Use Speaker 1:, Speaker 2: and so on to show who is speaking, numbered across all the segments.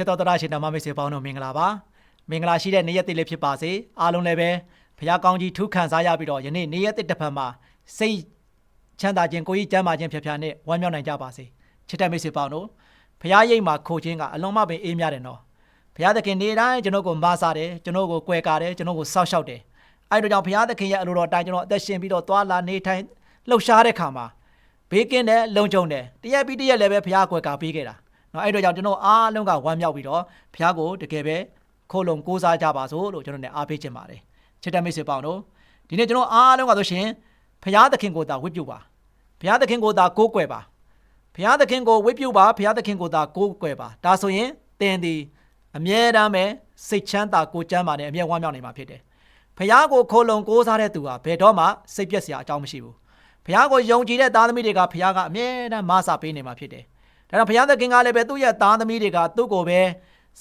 Speaker 1: ချစ်တော်တရားရှင်ဓမ္မမိတ်ဆွေပေါင်းတို့မင်္ဂလာပါမင်္ဂလာရှိတဲ့နေ့ရက်တစ်လေးဖြစ်ပါစေအားလုံးလည်းပဲဘုရားကောင်းကြီးထူးခံစားရပြီးတော့ယနေ့နေ့ရက်တစ်တစ်ဖန်မှာစိတ်ချမ်းသာခြင်းကိုယ်ကြီးကျမ်းမာခြင်းဖြဖြနဲ့ဝမ်းမြောက်နိုင်ကြပါစေချစ်တဲ့မိတ်ဆွေပေါင်းတို့ဘုရားရိပ်မှာခိုခြင်းကအလုံးမပင်အေးမြတယ်နော်ဘုရားသခင်နေ့တိုင်းကျွန်တော်ကိုမဆာတယ်ကျွန်တော်ကိုကွယ်ကာတယ်ကျွန်တော်ကိုစောက်ရှောက်တယ်အဲ့တို့ကြောင့်ဘုရားသခင်ရဲ့အလိုတော်အတိုင်းကျွန်တော်အသက်ရှင်ပြီးတော့သွာလာနေထိုင်လှုပ်ရှားတဲ့ခါမှာဘေးကင်းတယ်လုံခြုံတယ်တရက်ပြီးတရက်လည်းပဲဘုရားကွယ်ကာပေးခဲ့တာ နော်အဲ့တော့ကြောင့်ကျွန်တော်အားလုံးကဝမ်းမြောက်ပြီးတော့ဘုရားကိုတကယ်ပဲခိုးလုံကိုးစားကြပါစို့လို့ကျွန်တော်လည်းအားပေးချင်ပါတယ်ချစ်တဲ့မိတ်ဆွေပေါင်းတို့ဒီနေ့ကျွန်တော်အားလုံးကဆိုရှင်ဘုရားသခင်ကိုသာဝတ်ပြုပါဘုရားသခင်ကိုသာကိုးကွယ်ပါဘုရားသခင်ကိုဝတ်ပြုပါဘုရားသခင်ကိုသာကိုးကွယ်ပါဒါဆိုရင်သင်သည်အမြဲတမ်းပဲစိတ်ချမ်းသာကိုယ်ကျမ်းမာနဲ့အမြဲဝမ်းမြောက်နေမှာဖြစ်တယ်ဘုရားကိုခိုးလုံကိုးစားတဲ့သူဟာဘယ်တော့မှစိတ်ပြည့်စရာအကြောင်းမရှိဘူးဘုရားကိုယုံကြည်တဲ့သားသမီးတွေကဘုရားကအမြဲတမ်းမဆပေးနေမှာဖြစ်တယ် ဒါကြောင့်ဘုရားသခင်ကလည်းပဲသူ့ရဲ့သားသမီးတွေကသူ့ကိုပဲ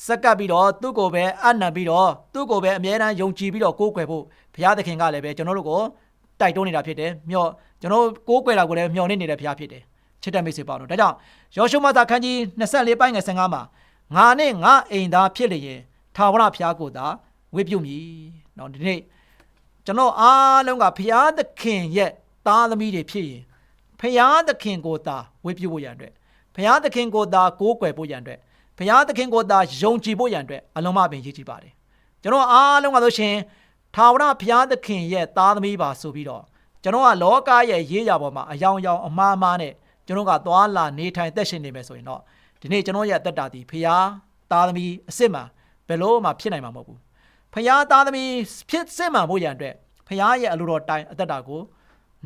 Speaker 1: စက္ကပ်ပြီးတော့သူ့ကိုပဲအနံပြီးတော့သူ့ကိုပဲအမြဲတမ်းယုံကြည်ပြီးတော့ကိုးကွယ်ဖို့ဘုရားသခင်ကလည်းပဲကျွန်တော်တို့ကိုတိုက်တွန်းနေတာဖြစ်တယ်မျှော်ကျွန်တော်ကိုးကွယ်တာကိုလည်းမျှော်နေနေတဲ့ဘုရားဖြစ်တယ်ချစ်တဲ့မိတ်ဆွေပေါင်းတို့ဒါကြောင့်ယောရှုမသာခန်းကြီး24ပိုင်းငယ်15မှာငါနဲ့ငါအိမ်သားဖြစ်လျင်ထာဝရဘုရားကိုသာဝိပြုမည်เนาะဒီနေ့ကျွန်တော်အားလုံးကဘုရားသခင်ရဲ့သားသမီးတွေဖြစ်ရင်ဘုရားသခင်ကိုသာဝိပြုဖို့ရန်အတွက် ဘုရားသခင်ကိုသာကိုးကွယ်ဖို့ရန်အတွက်ဘုရားသခင်ကိုသာယုံကြည်ဖို့ရန်အတွက်အလုံးမပင်ရည်ကြည်ပါတယ်ကျွန်တော်အားလုံးကဆိုရှင်ထာဝရဘုရားသခင်ရဲ့သားသမီးပါဆိုပြီးတော့ကျွန်တော်ကလောကရဲ့ရေးရပေါ်မှာအယောင်ယောင်အမှားမှားနဲ့ကျွန်တော်ကသွားလာနေထိုင်သက်ရှင်နေမယ်ဆိုရင်တော့ဒီနေ့ကျွန်တော်ရဲ့အသက်တာဒီဘုရားသားသမီးအစ်စ်မှာဘယ်လို့မှဖြစ်နိုင်မှာမဟုတ်ဘူးဘုရားသားသမီးဖြစ်စစ်မှန်ဖို့ရန်အတွက်ဘုရားရဲ့အလိုတော်တိုင်းအသက်တာကို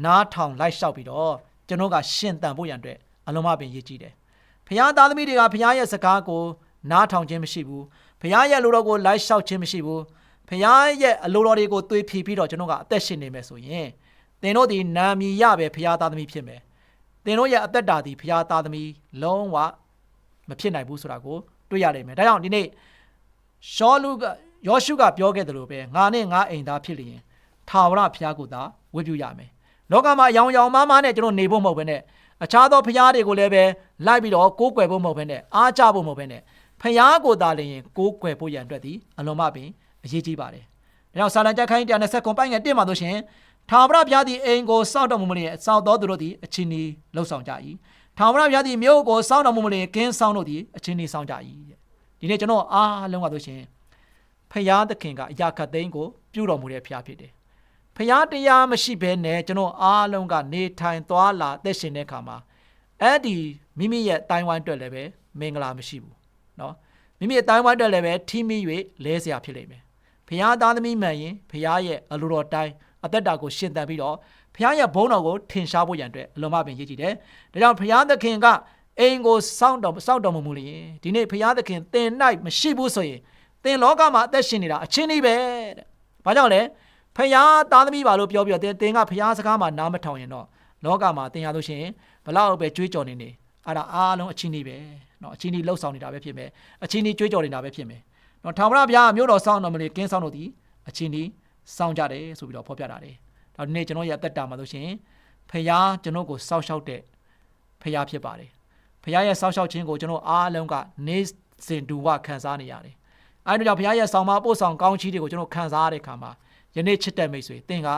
Speaker 1: နားထောင်လိုက်လျှောက်ပြီးတော့ကျွန်တော်ကရှင်သန်ဖို့ရန်အတွက်အလုံးမပင်ရည်ကြည်တယ်။ ဖခင်သားသမီးတွေကဖခင်ရဲ့စကားကိုနားထောင်ခြင်းမရှိဘူး။ဖခင်ရဲ့လူတော်ကိုလိုက်လျှောက်ခြင်းမရှိဘူး။ဖခင်ရဲ့အလိုတော်တွေကိုသွေးဖြီးပြီးတော့ကျွန်တော်ကအသက်ရှင်နေမယ်ဆိုရင်သင်တို့ဒီနာမည်ရပဲဖခင်သားသမီးဖြစ်မယ်။သင်တို့ရဲ့အသက်တာဒီဖခင်သားသမီးလုံးဝမဖြစ်နိုင်ဘူးဆိုတာကိုတွေ့ရလိမ့်မယ်။ဒါကြောင့်ဒီနေ့ရှောလူကယောရှုကပြောခဲ့တယ်လို့ပဲငါနဲ့ငါအိမ်သားဖြစ်လျင်ထာဝရဘုရားကိုသာဝတ်ပြုရမယ်။လောကမှာရောင်ရောင်မားမားနဲ့ကျွန်တော်နေဖို့မဟုတ်ဘဲနဲ့ အခြားသောဖျားတွေကိုလည်းပဲလိုက်ပြီးတော့ကိုးကွယ်ဖို့မဟုတ်ဘဲနဲ့အားကြဖို့မဟုတ်ဘဲနဲ့ဖျားကိုသာလျင်ကိုးကွယ်ဖို့ရန်အတွက်ဒီအလုံးမပင်အရေးကြီးပါတယ်။ဒါကြောင့်ဆာလံကြက်ခိုင်း120ခွန်ပိုင်းငယ်1မှာဆိုရှင်ထာဝရဘုရားသည်အိမ်ကိုစောင့်တော်မူမလျင်စောင့်တော်သူတို့သည်အချင်းဤလှုပ်ဆောင်ကြ၏။ထာဝရဘုရားသည်မြို့ကိုစောင့်တော်မူမလျင်ကင်းဆောင်တို့သည်အချင်းဤဆောင်ကြ၏တဲ့။ဒီနေ့ကျွန်တော်အားလုံးကဆိုရှင်ဖျားသခင်ကအရာခတ်သိန်းကိုပြုတော်မူတဲ့ဖျားဖြစ်တယ်။ ဖျားတရားမရှိဘဲနဲ့ကျွန်တော်အားလုံးကနေထိုင်သွားလာသက်ရှင်တဲ့အခါမှာအဲ့ဒီမိမိရဲ့တိုင်းဝိုင်းအတွက်လည်းပဲမင်္ဂလာမရှိဘူးเนาะမိမိရဲ့တိုင်းဝိုင်းအတွက်လည်းပဲထိမိ၍လဲเสียဖြစ်လိမ့်မယ်ဖျားသားသမီးမှန်ရင်ဖျားရဲ့အလိုတော်တိုင်းအသက်တာကိုရှင်သန်ပြီးတော့ဖျားရဲ့ဘုန်းတော်ကိုထင်ရှားဖို့ရန်အတွက်အလုံးမပင်ရည်ကြည်တယ်ဒါကြောင့်ဖျားသခင်ကအိမ်ကိုစောင့်တော်စောင့်တော်မူမူလျင်ဒီနေ့ဖျားသခင်သင်၌မရှိဘူးဆိုရင်သင်လောကမှာအသက်ရှင်နေတာအချင်းကြီးပဲတဲ့ဘာကြောင့်လဲ ဖျားသားသမီးပါလို့ပြောပြီးတော့သင်ကဖျားစကားမှာနားမထောင်ရင်တော့လောကမှာသင်ရလို့ရှိရင်ဘလောက်ပဲကြွေးကြော်နေနေအဲ့ဒါအားလုံးအချင်းကြီးပဲเนาะအချင်းကြီးလှုပ်ဆောင်နေတာပဲဖြစ်မယ်အချင်းကြီးကြွေးကြော်နေတာပဲဖြစ်မယ်เนาะထာဝရဘုရားမြို့တော်ဆောင်တော်မူလေကင်းဆောင်တို့ဒီအချင်းကြီးစောင့်ကြတယ်ဆိုပြီးတော့ဖော်ပြတာတယ်ဒါဒီနေ့ကျွန်တော်ရဲ့အသက်တာမှာဆိုရှင်ဖျားကျွန်တော်ကိုစောက်ရှောက်တဲ့ဖျားဖြစ်ပါတယ်ဖျားရဲ့စောက်ရှောက်ခြင်းကိုကျွန်တော်အားလုံးကနေစဉ်တူဝခံစားနေရတယ်အဲဒါကြောင့်ဘုရားရဲ့ဆောင်မပို့ဆောင်ကောင်းချီးတွေကိုကျွန်တော်ခံစားရတဲ့အခါမှာ ယနေ့ချစ်တဲ့မိတ်ဆွေသင်က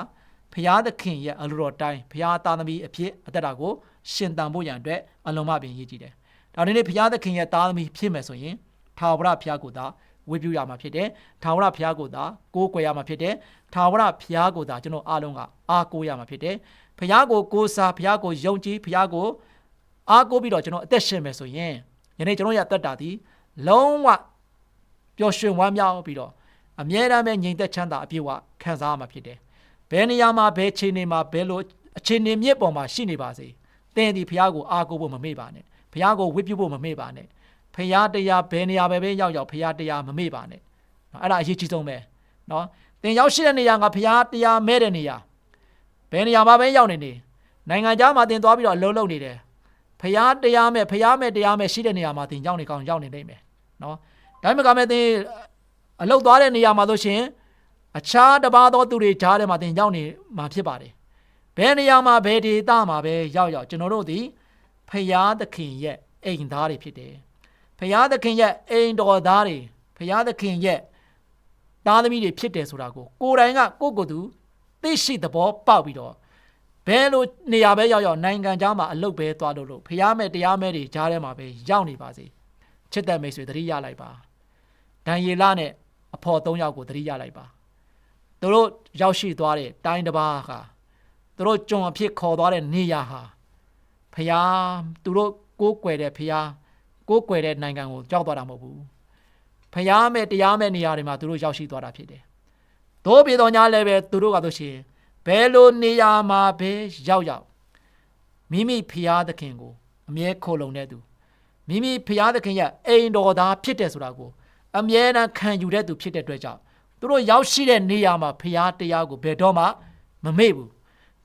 Speaker 1: ဘုရားသခင်ရဲ့အလိုတော်တိုင်းဘုရားသားသမီးအဖြစ်အသက်တာကိုရှင်သန်ဖို့ရန်အတွက်အလုံးမပင်ရည်ကြည်တယ်။ဒါဒီနေ့ဘုရားသခင်ရဲ့သားသမီးဖြစ်မယ်ဆိုရင်ထာဝရဘုရားကိုသာဝေပြုရမှာဖြစ်တယ်။ထာဝရဘုရားကိုသာကိုးကွယ်ရမှာဖြစ်တယ်။ထာဝရဘုရားကိုသာကျွန်တော်အားလုံးကအားကိုးရမှာဖြစ်တယ်။ဘုရားကိုကိုးစားဘုရားကိုယုံကြည်ဘုရားကိုအားကိုးပြီးတော့ကျွန်တော်အသက်ရှင်မယ်ဆိုရင်ယနေ့ကျွန်တော်ရဲ့အသက်တာဒီလုံးဝပျော်ရွှင်ဝမ်းမြောက်ပြီးတော့ အမြဲတမ်းပဲငြိမ်သက်ချမ်းသာအပြည့်အဝခံစားရမှာဖြစ်တယ်။ဘယ်နေရာမှာဘယ်ခြေနေမှာဘယ်လိုအခြေအနေမြင့်ပေါ်မှာရှိနေပါစေ။သင်ဒီဖះကိုအားကိုးဖို့မမေ့ပါနဲ့။ဖះကိုဝတ်ပြုဖို့မမေ့ပါနဲ့။ဖះတရားဘယ်နေရာပဲပဲရောက်ရောက်ဖះတရားမမေ့ပါနဲ့။နော်အဲ့ဒါအရေးကြီးဆုံးပဲ။နော်။သင်ရောက်ရှိတဲ့နေရာကဖះတရားမဲ့တဲ့နေရာဘယ်နေရာမှာပဲရောက်နေနေနိုင်ငံခြားမှာသင်သွားပြီးတော့အလုံးလုံးနေတယ်။ဖះတရားမဲ့ဖះမဲ့တရားမဲ့ရှိတဲ့နေရာမှာသင်ရောက်နေကောင်းရောက်နေနိုင်မယ်။နော်။ဒါမှမကမဲ့သင် အလုတ်သွားတဲ့နေရာမှာဆိုရှင်အခြားတစ်ပါးသောသူတွေကြားထဲမှာသင်ရောက်နေမှာဖြစ်ပါတယ်။ဘယ်နေရာမှာဘယ်ဒေသမှာပဲရောက်ရောက်ကျွန်တော်တို့ဒီဖရာသခင်ရဲ့အိမ်သားတွေဖြစ်တယ်။ဖဖရာသခင်ရဲ့အိမ်တော်သားတွေဖရာသခင်ရဲ့သားသမီးတွေဖြစ်တယ်ဆိုတာကိုကိုယ်တိုင်ကကိုယ့်ကိုယ်သူသိရှိသဘောပေါက်ပြီးတော့ဘယ်လိုနေရာပဲရောက်ရောက်နိုင်ငံခြားမှာအလုပ်ပဲသွားလို့လို့ဖရာမဲ့တရားမဲ့တွေကြားထဲမှာပဲရောက်နေပါစေချစ်တဲ့မိတ်ဆွေသတိရလိုက်ပါဒံယေလနဲ့ အဖော်၃ယောက်ကိုသတိရလိုက်ပါသူတို့ရောက်ရှိသွားတဲ့တိုင်းတစ်ပါးဟာသူတို့ကြုံအဖြစ်ခေါ်သွားတဲ့နေရာဟာဖရာသူတို့ကိုးကွယ်တဲ့ဖရာကိုးကွယ်တဲ့နိုင်ငံကိုကြောက်သွားတာမဟုတ်ဘူးဖရာမဲ့တရားမဲ့နေရာတွေမှာသူတို့ရောက်ရှိသွားတာဖြစ်တယ်။သို့ပြည်တော်ညာလည်းပဲသူတို့ကတို့ရှိရင်ဘယ်လိုနေရာမှာပဲရောက်ရောက်မိမိဖရာသခင်ကိုအမြဲခိုလုံတဲ့သူမိမိဖရာသခင်ရဲ့အိမ်တော်သားဖြစ်တယ်ဆိုတာကို အမြဲတမ်းခံယူတဲ့သူဖြစ်တဲ့အတွက်ကြောင့်သူတို့ရောက်ရှိတဲ့နေရာမှာဖရာတရားကိုဘယ်တော့မှမမေ့ဘူး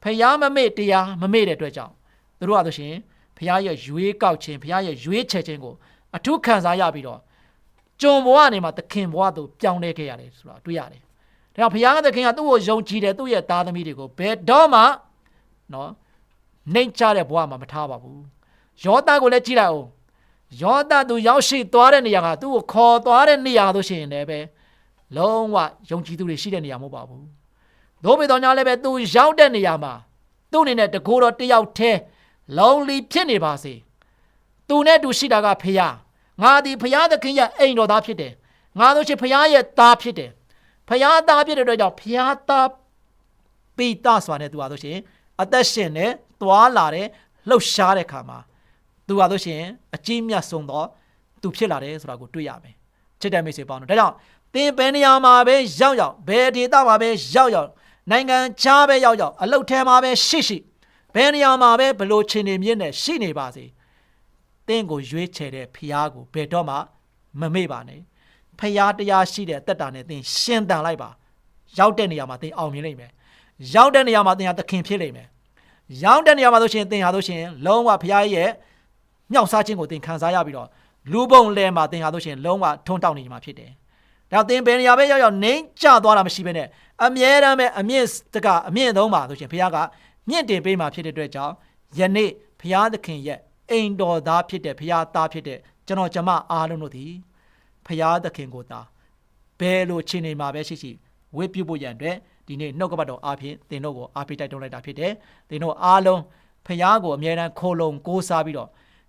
Speaker 1: ဖရာမမေ့တရားမမေ့တဲ့အတွက်ကြောင့်သူတို့ကဆိုရှင်ဖရာရဲ့ရွေးကောက်ခြင်းဖရာရဲ့ရွေးချယ်ခြင်းကိုအထူးခံစားရပြီးတော့ကြုံဘဝနေမှာသခင်ဘဝသို့ပြောင်းလဲခဲ့ရတယ်ဆိုတာတွေ့ရတယ်။ဒါကြောင့်ဘုရားသခင်ကသူ့ကိုယုံကြည်တယ်သူ့ရဲ့သားသမီးတွေကိုဘယ်တော့မှနော်နှိမ်ချတဲ့ဘဝမှာမထားပါဘူး။ယောသားကိုလည်းကြည့်လိုက်အောင်။ ယောသားသူရောက်ရှိသွားတဲ့နေရာကသူ့ကိုခေါ်သွားတဲ့နေရာလို့ရှိရင်လည်းပဲလုံးဝယုံကြည်သူတွေရှိတဲ့နေရာမဟုတ်ပါဘူး။သို့ပေတော့ညာလည်းပဲသူရောက်တဲ့နေရာမှာသူ့အနေနဲ့တကိုယ်တော်တယောက်တည်းလုံးလီဖြစ်နေပါစေ။သူနဲ့တူရှိတာကဖခင်ငါသည်ဖခင်သခင်ရဲ့အိမ်တော်သားဖြစ်တယ်။ငါတို့ချစ်ဖခင်ရဲ့သားဖြစ်တယ်။ဖခင်သားဖြစ်တဲ့အတွက်ကြောင့်ဖခင်သားပိတစွာနဲ့သူဟာဆိုရှင်အသက်ရှင်နဲ့သွားလာတဲ့လှုပ်ရှားတဲ့ခါမှာ သူဟာဆိုရှင်အကြီးမြတ်ဆုံးသောသူဖြစ်လာတယ်ဆိုတာကိုတွေ့ရမယ်ချစ်တဲ့မိတ်ဆွေပေါင်းတို့ဒါကြောင့်သင်ဘယ်နေရာမှာပဲရောက်ရောက်ဘယ်ဒေသမှာပဲရောက်ရောက်နိုင်ငံခြားပဲရောက်ရောက်အလုတ်ထဲမှာပဲရှိရှိဘယ်နေရာမှာပဲဘလို့ချင်းနေမြင့်နဲ့ရှိနေပါစေသင်ကိုရွေးချယ်တဲ့ဖရားကိုဘယ်တော့မှမမေ့ပါနဲ့ဖရားတရားရှိတဲ့အသက်တာနဲ့သင်ရှင်တန်လိုက်ပါရောက်တဲ့နေရာမှာသင်အောင်မြင်လိမ့်မယ်ရောက်တဲ့နေရာမှာသင်ဟာသခင်ဖြစ်လိမ့်မယ်ရောက်တဲ့နေရာမှာဆိုရှင်သင်ဟာဆိုရှင်လုံးဝဖရားရဲ့ မြောက်စားခြင်းကိုသင်ခံစားရပြီးတော့လူပုံလဲမှာသင်ဟာဆိုရှင်လုံးဝထွန်းတောက်နေမှာဖြစ်တယ်။ဒါသင်ဘယ်နေရာပဲရောက်ရောက်နှိမ့်ကျသွားတာမရှိဘဲနဲ့အမြဲတမ်းပဲအမြင့်တကအမြင့်ဆုံးပါဆိုရှင်ဘုရားကမြင့်တင်ပေးမှာဖြစ်တဲ့အတွက်ကြောင့်ယနေ့ဘုရားသခင်ရဲ့အိမ်တော်သားဖြစ်တဲ့ဘုရားသားဖြစ်တဲ့ကျွန်တော်ကျမအားလုံးတို့သည်ဘုရားသခင်ကိုသာဘယ်လိုခြေနေမှာပဲရှိရှိဝိပြုဖို့ရန်အတွက်ဒီနေ့နှုတ်ကပတ်တော်အားဖြင့်သင်တို့ကိုအားပေးတိုက်တွန်းလိုက်တာဖြစ်တယ်။သင်တို့အားလုံးဖခင်ကိုအမြဲတမ်းခိုးလုံကိုးစားပြီးတော့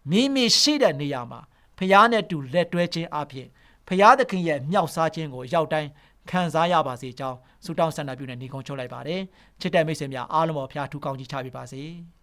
Speaker 1: မိမိရှိတဲ့နေရာမှာဖခင်နဲ့တူလက်တွဲခြင်းအပြင်ဖခင်သခင်ရဲ့မြောက်စားခြင်းကိုရောက်တိုင်းခံစားရပါစေကြောင်းဆုတောင်းဆန္ဒပြုနေညီကုန်းချုပ်လိုက်ပါတယ်ချစ်တဲ့မိတ်ဆွေများအားလုံးပေါ်ဖခင်ထူကောင်းကြီးချပေးပါစေ။